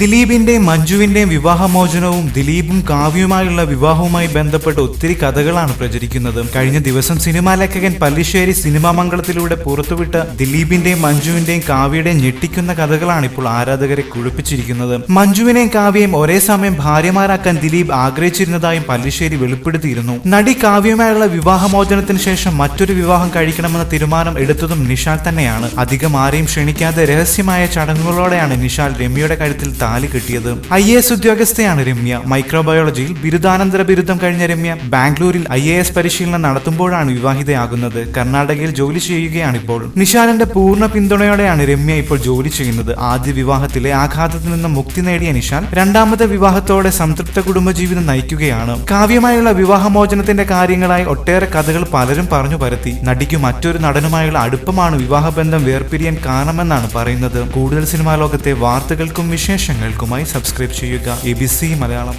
ദിലീപിന്റെയും മഞ്ജുവിന്റെ വിവാഹമോചനവും ദിലീപും കാവ്യവുമായുള്ള വിവാഹവുമായി ബന്ധപ്പെട്ട് ഒത്തിരി കഥകളാണ് പ്രചരിക്കുന്നത്. കഴിഞ്ഞ ദിവസം സിനിമാ ലേഖകൻ പല്ലിശ്ശേരി സിനിമാ മംഗളത്തിലൂടെ പുറത്തുവിട്ട ദിലീപിന്റെയും മഞ്ജുവിന്റെയും കാവ്യയുടെയും ഞെട്ടിക്കുന്ന കഥകളാണ് ഇപ്പോൾ ആരാധകരെ കുഴിപ്പിച്ചിരിക്കുന്നത് മഞ്ജുവിനെയും കാവ്യയും ഒരേ സമയം ഭാര്യമാരാക്കാൻ ദിലീപ് ആഗ്രഹിച്ചിരുന്നതായും പല്ലിശ്ശേരി വെളിപ്പെടുത്തിയിരുന്നു. നടി കാവ്യയുമായുള്ള വിവാഹമോചനത്തിന് ശേഷം മറ്റൊരു വിവാഹം കഴിക്കണമെന്ന തീരുമാനം എടുത്തതും നിഷാൽ തന്നെയാണ്. അധികം ആരെയും ക്ഷണിക്കാതെ രഹസ്യമായ ചടങ്ങുകളോടെയാണ് നിഷാൽ രമ്യയുടെ കഴുത്തിൽ താലി കെട്ടിയത് ഐ എ എസ് ഉദ്യോഗസ്ഥയാണ് രമ്യ. മൈക്രോബയോളജിയിൽ ബിരുദാനന്തര ബിരുദം കഴിഞ്ഞ രമ്യ ബാംഗ്ലൂരിൽ ഐ എ എസ് പരിശീലനം നടത്തുമ്പോഴാണ് വിവാഹിതയാകുന്നത്. കർണാടകയിൽ ജോലി ചെയ്യുകയാണ് ഇപ്പോൾ നിഷാലിന്റെ പൂർണ പിന്തുണയോടെയാണ് രമ്യ ഇപ്പോൾ ജോലി ചെയ്യുന്നത്. ആദ്യ വിവാഹത്തിലെ ആഘാതത്തിൽ നിന്ന് മുക്തി നേടിയ നിഷാൽ രണ്ടാമത്തെ വിവാഹത്തോടെ സംതൃപ്ത കുടുംബജീവിതം നയിക്കുകയാണ്. കാവ്യമായുള്ള വിവാഹമോചനത്തിന്റെ കാര്യങ്ങളായി ഒട്ടേറെ കഥകൾ പലരും പറഞ്ഞു പരത്തി. നടിക്ക് മറ്റൊരു നടനുമായുള്ള അടുപ്പമാണ് വിവാഹബന്ധം വേർപിരിയാൻ കാരണമെന്നാണ് പറയുന്നത്. കൂടുതൽ സിനിമാ ലോകത്തെ വാർത്തകൾക്കും വിശേഷങ്ങൾക്കുമായി സബ്സ്ക്രൈബ് ചെയ്യുക. A B C Malayalam